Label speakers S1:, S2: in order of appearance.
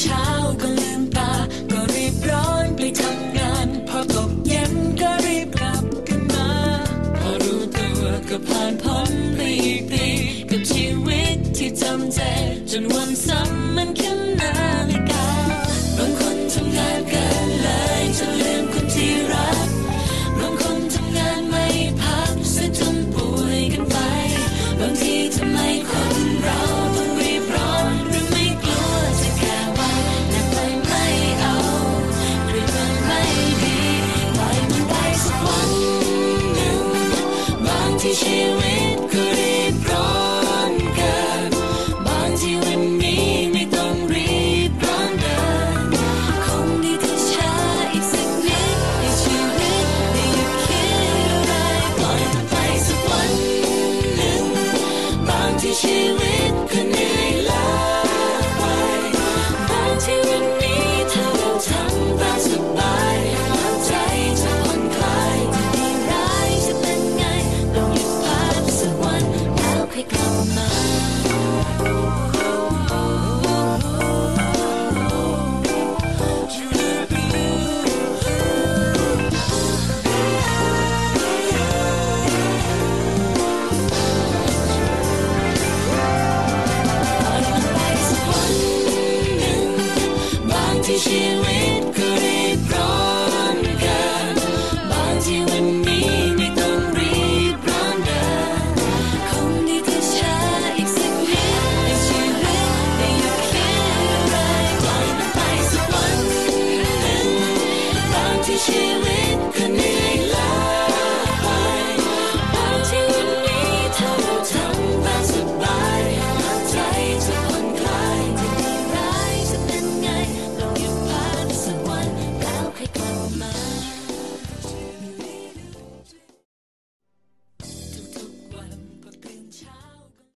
S1: เช้าก็ลืมตา ก็รีบร้อนไปทำงาน พอตกเย็นก็รีบกลับกันมา พอรู้ตัวก็ผ่านพ้นไตีกับชีวิตที่จำเจจนวัน Did she recognize? she wins.